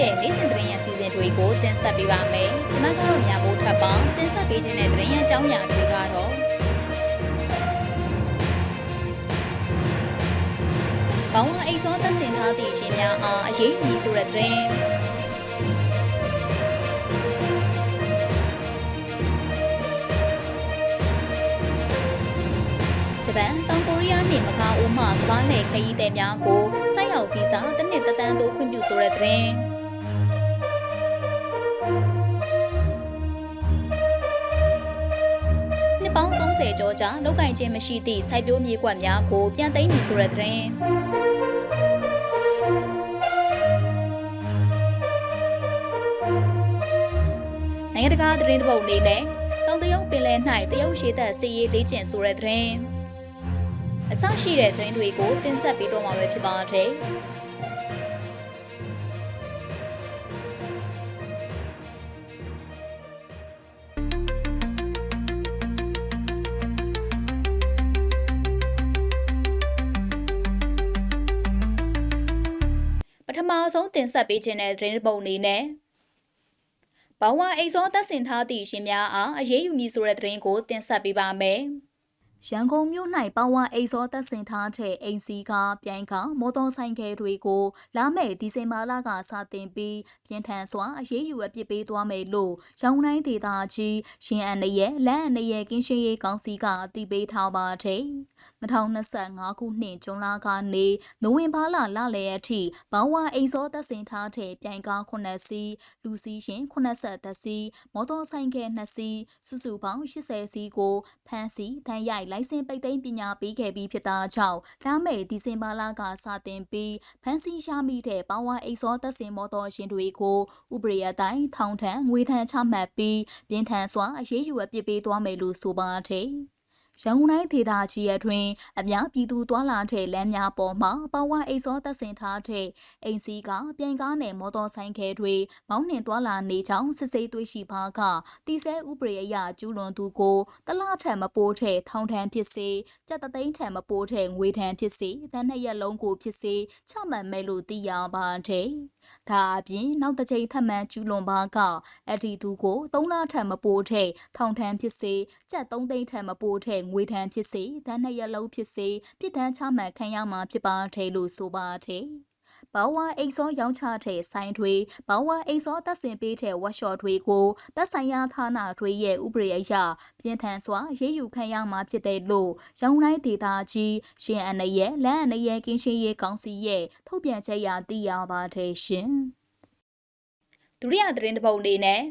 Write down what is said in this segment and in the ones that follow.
ရဲ့နေ့စဉ်သတင်းရအစီအစဉ်တွေကိုတင်ဆက်ပေးပါမယ်။ကျွန်မကတော့မြမိုးထပ်ပါတင်ဆက်ပေးခြင်းတဲ့သတင်းရအကြောင်းအရာတွေကတော့ဘောင်းဝအိတ်စောသက်စင်ထားသည့်ရှင်များအားအရေးကြီးဆိုတဲ့သတင်းဂျပန်တောင်ကိုရီးယားနေမကာအိုမှကမ္ဘာနယ်ခရီးသည်များကိုဆိုက်ရောက်ဗီဇာတစ်နှစ်သက်တမ်းသို့ခွင့်ပြုဆိုတဲ့သတင်း နှစ်ပေါင်း30ကျော်ကြာလောက်ကင်ခြင်းမရှိသည့်စိုက်ပျိုးမြေကွက်များကိုပြန်သိမ်းပြီဆိုတဲ့သတင်းနိုင်ငံတကာသတင်းတပုတ်အနေနဲ့တောင်တရုတ်ပင်လယ်၌တရုတ်ရှေ့သက်စစ်ရေးလေ့ကျင့်ဆိုတဲ့သတင်းအဆရှိတဲ့သတင်းတွေကိုတင်ဆက်ပေးတော့မှာပဲဖြစ်ပါတယ်။ ထမဆုံးတင်ဆက်ပေးခြင်းတဲ့သတင်းပုံအနေနဲ့ဘောင်ဝအိတ်စောသက်စင်ထားသည့်ရှင်များအားအရေးယူမည်ဆိုတဲ့သတင်းကိုတင်ဆက်ပေးပါမယ်။ ရန်ကုန်မြို့၌ပေါဝါအိတ်စောသက်စင်ထားတဲ့အိမ်စီကပြိုင်ကမော်တော်ဆိုင်ကယ်တွေကိုလာမယ့်ဒီဇင်ဘာလကစတင်ပြီးပြင်ထန်စွာအရေးယူအပြစ်ပေးသွားမယ်လို့ရောင်တိုင်းဒေသကြီးရှင်အန်ရဲ့လမ်းအန်ရဲ့ကင်းရှင်းရေးကောင်စီကအတည်ပြုထားပါတယ်။2025ခုနှစ်ဇွန်လကနေနိုဝင်ဘာလလလယ်အထိဘောင်ဝအိတ်စောသက်စင်ထားတဲ့ပြိုင်ကား9စီးလူစီးရှင်80စီးမော်တော်ဆိုင်ကယ်2စီးစုစုပေါင်း80စီးကိုဖမ်းဆီးတန်းရိုက်လိုင်စင်ပိတ်သိမ်းပညာပေးခဲ့ပြီးဖြစ်တာကြောင့်လာမယ့်ဒီဇင်ဘာလကစတင်ပြီးဖမ်းဆီးရမိတဲ့ဘောင်ဝအိတ်စောသက်စင်မော်တော်ရှင်တွေကိုဥပဒေအတိုင်းထောင်ထမ်းငွေထမ်းချမှတ်ပြီးပြင်ထန်စွာအရေးယူအပြစ်ပေးသွားမယ်လို့ဆိုပါတယ်။ ရန်ကုန်တိုင်းဒေသကြီးရဲ့တွင် အများပြည်သူတွာလာတဲ့လမ်းများပေါ်မှာပဝါအိတ်စောသက်စင်ထားတဲ့အိမ်စီးကပြိုင်ကားနဲ့မော်တော်ဆိုင်ကယ်တွေမောင်းနှင်တွာလာနေကြောင်းစစ်ဆေးတွေ့ရှိပါကတီဆဲဥပဒေအရကျူးလွန်သူကိုတလထံမပိုးတဲ့ထောင်ထမ်းဖြစ်စေကြက်တသိန်းထံမပိုးတဲ့ငွေထမ်းဖြစ်စေတန်းနှစ်ရက်လုံးကိုဖြစ်စေချမှတ်မယ်လို့သိရပါတယ်။ ဒါအပြင်နောက်တစ်ချိန်ထပ်မံကျူးလွန်ပါကအဒီသူကို၃လထံမပိုးတဲ့ထောင်ထမ်းဖြစ်စေကြက်၃သိန်းထံမပိုးတဲ့ငွေထမ်းဖြစ်စေတန်းနှစ်ရက်လုံးဖြစ်စေပြစ်ဒဏ်ချမှတ်ခံရမှာဖြစ်ပါတယ်လို့ဆိုပါတယ်။ ဘောဝအိတ်စောရောင်းချတဲ့ဆိုင်တွေဘောဝအိတ်စောတက်ဆင်ပေးတဲ့ဝက်ရှော့တွေကိုသက်ဆိုင်ရာဌာနတွေရဲ့ဥပဒေအရပြင်ထန်စွာရေးယူခံရမှာဖြစ်တယ်လို့ရောင်းတိုင်းဒေသကြီးရှင်အနရဲ့လမ်းအနရဲ့ကင်းရှင်းရေးကောင်စီရဲ့ထုတ်ပြန်ချက်အရသိရပါတယ်ရှင်။ဒုတိယသတင်းတစ်ပုဒ်အနေနဲ့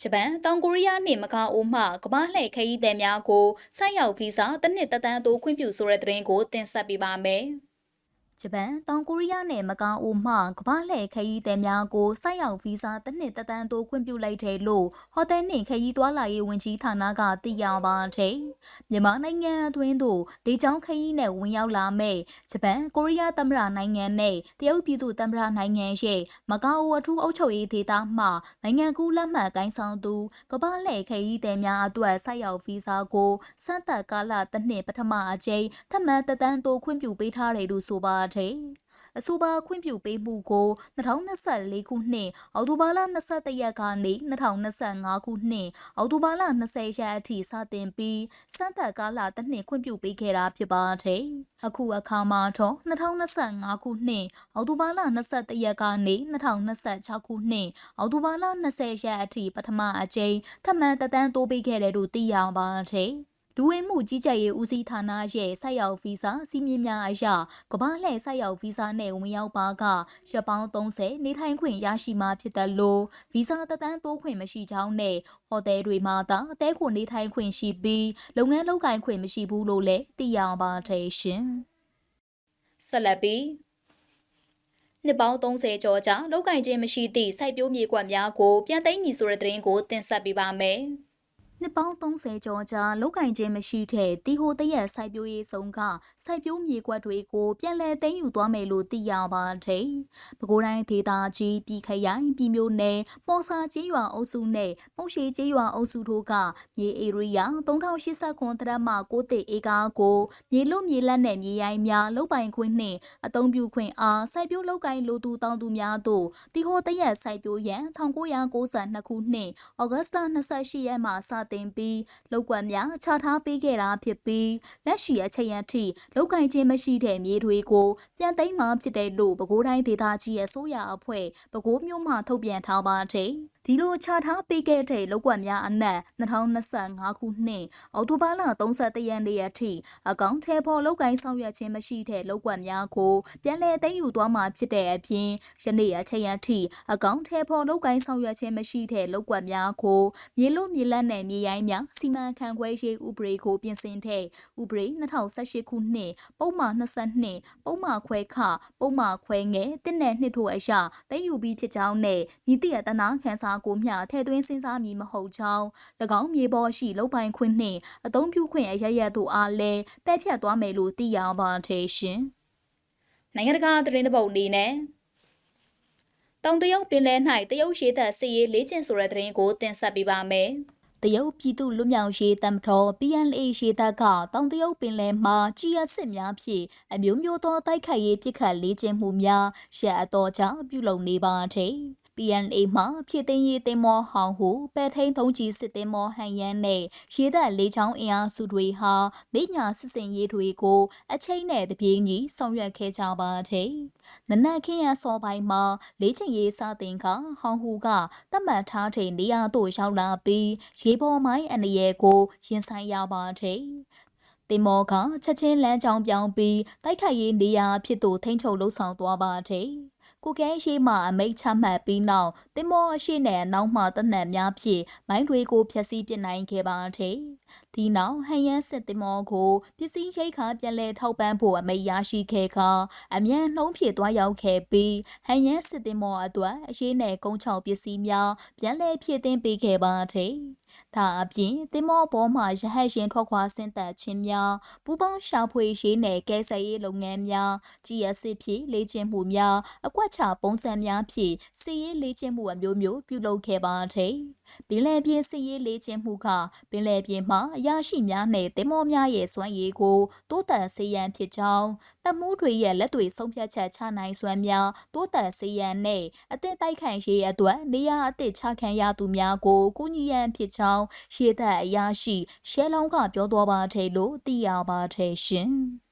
ဂျပန်တောင်ကိုရီးယားနှင့်မကာအိုမှကမ္ဘာလှည့်ခရီးသည်များကိုဆိုက်ရောက်ဗီဇာတစ်နှစ်သက်တမ်းသို့ခွင့်ပြုဆိုတဲ့သတင်းကိုတင်ဆက်ပေးပါမယ်။ ဂျပန်တောင်ကိုရီးယားနဲ့မကာအိုမှကမ္ဘာလှည့်ခရီးသည်များကိုဆိုက်ရောက်ဗီဇာတစ်နှစ်သက်တမ်းသို့ခွင့်ပြုလိုက်တယ်လို့ဟိုတယ်နှင့်ခရီးသွားလာရေးဝန်ကြီးဌာနကသိရပါတယ်။မြန်မာနိုင်ငံအတွင်းသို့လေကြောင်းခရီးနဲ့ဝင်ရောက်လာမဲ့ဂျပန်ကိုရီးယားသမ္မတနိုင်ငံနဲ့တရုတ်ပြည်သူသမ္မတနိုင်ငံရဲ့မကာအိုအထူးအုပ်ချုပ်ရေးဒေသမှနိုင်ငံကူးလက်မှတ်ကိုင်းဆောင်သူကမ္ဘာလှည့်ခရီးသည်များအတွက်ဆိုက်ရောက်ဗီဇာကိုစမ်းသပ်ကာလတစ်နှစ်ပထမအကြိမ်ထပ်မံသက်တမ်းသို့ခွင့်ပြုပေးထားတယ်လို့ဆိုပါတယ်ပါတယ်။အဆိုပါခွင့်ပြုပေးမှုကို2024ခုနှစ်အောက်တိုဘာလ22ရက်ကနေ2025ခုနှစ်အောက်တိုဘာလ20ရက်အထိစတင်ပြီးစံသက်ကာလတစ်နှစ်ခွင့်ပြုပေးခဲ့တာဖြစ်ပါတယ်။အခုအခါမှာတော့2025ခုနှစ်အောက်တိုဘာလ21ရက်ကနေ2026ခုနှစ်အောက်တိုဘာလ20ရက်အထိပထမအကြိမ်ထပ်မံတတန်းတိုးပေးခဲ့တယ်လို့သိရပါတယ်။ ဒူဝင်မှုကြီးကြပ်ရေးဦးစီးဌာနရဲ့ဆိုက်ရောက်ဗီဇာစီမင်းများအရကမ္ဘာလှည့်ဆိုက်ရောက်ဗီဇာနဲ့ဝင်ရောက်ပါကရက်ပေါင်း30နေထိုင်ခွင့်ရရှိမှာဖြစ်တယ်လို့ဗီဇာတသန်းတိုးခွင့်မရှိကြောင်းနဲ့ဟိုတယ်တွေမှာသာအသေးခွန်နေထိုင်ခွင့်ရှိပြီးလုပ်ငန်းလုပ်ကိုင်ခွင့်မရှိဘူးလို့လည်းသိရပါတယ်ရှင်ဆက်လက်ပြီးနှစ်ပေါင်း30ကျော်ကြာလောက်ကင်ခြင်းမရှိသည့်စိုက်ပျိုးမြေကွက်များကိုပြန်သိမ်းမည်ဆိုတဲ့သတင်းကိုတင်ဆက်ပေးပါမယ်။ နနှစ်ပေါင်း30ကျော်ကြာလောက်ကင်ခြင်းမရှိတဲ့တီဟိုတရက်စိုက်ပျိုးရေးဆုံးကစိုက်ပျိုးမြေကွက်တွေကိုပြန်လည်သိမ်းယူသွားမယ်လို့သိရပါတယ်။ပဲခူးတိုင်းဒေသကြီးပြည်ခရိုင်ပြည်မျိုးနယ်ပေါ်စာကျေးရွာအုပ်စုနဲ့ပုံရှိကျေးရွာအုပ်စုတို့ကမြေဧရိယာ3089တရက်မှ6တိဧကကိုမြေလို့မြေလက်နဲ့မြေရိုင်းများလုတ်ပိုင်ခွင့်နှင့်အသုံးပြုခွင့်အားစိုက်ပျိုးလောက်ကင်လူသူတောင်းသူများတို့တီဟိုတရက်စိုက်ပျိုးရန်1992ခုနှစ်ဩဂတ်စ်လ28ရက်မှစတင်ပြီးလောက်ကွက်များချထားပေးခဲ့တာဖြစ်ပြီးလက်ရှိအချိန်အထိလောက်ကင်ခြင်းမရှိတဲ့မြေတွေကိုပြန်သိမ်းမှဖြစ်တဲ့လို့ပဲခူးတိုင်းဒေသကြီးရဲ့ဆိုရအဖွဲ့ပဲခူးမြို့မှထုတ်ပြန်ထားပါတယ်။ ဒီလိုချထားပေးခဲ့တဲ့လောက်ကွက်များအနက်2025ခုနှစ်အောက်တိုဘာလ31ရက်နေ့အထိအကောင့်ထဲပေါ်လောက်ကိုင်းဆောင်ရွက်ခြင်းမရှိတဲ့လောက်ကွက်များကိုပြန်လည်သိမ်းယူသွားမှာဖြစ်တဲ့အပြင်ယနေ့အချိန်အထိအကောင့်ထဲပေါ်လောက်ကိုင်းဆောင်ရွက်ခြင်းမရှိတဲ့လောက်ကွက်များကိုမြေလို့မြေလက်နဲ့မြေရိုင်းများစီမံခန့်ခွဲရေးဥပဒေကိုပြင်ဆင်တဲ့ဥပဒေ2018ခုနှစ်ပုံမှန်22ပုံမှန်ခွဲခပုံမှန်ခွဲငယ်တစ်နဲ့နှစ်ထို့အရာသိမ်းယူပြီးဖြစ်ကြောင်းနဲ့ညီတိရတနာခန်းစာကိုမျှထည့်သွင်းစဉ်းစားမည်မဟုတ်ကြောင်း၎င်းမြေပေါ်ရှိလုံပိုင်ခွင့်နှင့်အသုံးပြုခွင့်အရရတို့အားလည်းပဲ့ဖြတ်သွားမယ်လို့သိရပါတယ်ရှင်။နိုင်ငံတကာသတင်းတစ်ပုဒ်အနေနဲ့တောင်တရုတ်ပင်လယ်၌တရုတ်ရေတပ်စစ်ရေးလေ့ကျင့်ဆိုတဲ့သတင်းကိုတင်ဆက်ပေးပါမယ်။တရုတ်ပြည်သူလူမျိုးရေးတမတော် PNA ရေတပ်ကတောင်တရုတ်ပင်လယ်မှာကြီးရစစ်များဖြင့်အမျိုးမျိုးသောတိုက်ခိုက်ရေးပစ်ခတ်လေ့ကျင့်မှုများရက်အတော်ကြာပြုလုပ်နေပါသည်။ PNA မှဖြစ်သိမ်းရေးတင်မောဟောင်ဟုပဲထိန်သုံးကြီးစစ်တင်မောဟန်ရန်နဲ့ရေတပ်လေးချောင်းအင်အားစုတွေဟာနေညာစစ်စင်ရေးတွေကိုအချိန်နဲ့တပြေးညီဆောင်ရွက်ခဲ့ကြပါတဲ့။နနက်ခင်းရစောပိုင်းမှာလေးချင်ရေးစတင်ကဟောင်ဟူကတတ်မှတ်ထားတဲ့နေရာသို့ရောက်လာပြီးရေပေါ်မိုင်းအနေရဲ့ကိုရင်ဆိုင်ရပါတဲ့။တင်မောကချက်ချင်းလမ်းကြောင်းပြောင်းပြီးတိုက်ခိုက်ရေးနေရာဖြစ်သို့ထိန်းချုပ်လှုပ်ဆောင်သွားပါတဲ့။ ကိုကဲရှိမှအမိတ်ချမှတ်ပြီးနောက်တင်မောအရှိနဲ့နောက်မှတနက်များဖြင့်မိုင်းတွေကိုဖျက်ဆီးပစ်နိုင်ခဲ့ပါသည်။ဒီနောက်ဟန်ရန်စစ်တင်မောကိုပစ္စည်းရိတ်ခါပြန်လည်ထောက်ပံ့ဖို့အမိတ်ရရှိခဲ့ကအမြန်နှုံးဖြည့်သွားရောက်ခဲ့ပြီးဟန်ရန်စစ်တင်မောအတွက်အရှိနဲ့ကုန်းချောင်ပစ္စည်းများပြန်လည်ဖြည့်တင်းပေးခဲ့ပါသည်။ ဒါအပြင်တင်မောဘောမှရဟတ်ရင်ထွက်ခွာဆင်းသက်ခြင်းများပူပေါင်းရှာဖွေရေးနယ်ကဲဆယ်ရေးလုပ်ငန်းများကြီးရစစ်ဖြင့်လေ့ကျင့်မှုများအကွက်ချပုံစံများဖြင့်စီရေးလေ့ကျင့်မှုအမျိုးမျိုးပြုလုပ်ခဲ့ပါသည် ပင်လယ်ပြင်စီရေးလေ့ကျင့်မှုကပင်လယ်ပြင်မှာအရာရှိများနဲ့တင်မောများရဲ့စွမ်းရည်ကိုတိုးတက်စေရန်ဖြစ်ကြောင်းတမှုတွေရဲ့လက်တွေဆုံးဖြတ်ချက်ချနိုင်စွမ်းများတိုးတက်စေရန်နဲ့အသည့်တိုက်ခိုက်ရေးအတွက်နေရာအသည့်ချခံရသူများကိုကူညီရန်ဖြစ်ကြောင်းကြောင်းရှေ့သက်အရာရှိရှဲလောင်းကပြောသွားပါတယ်လို့သိရပါတယ်ရှင်။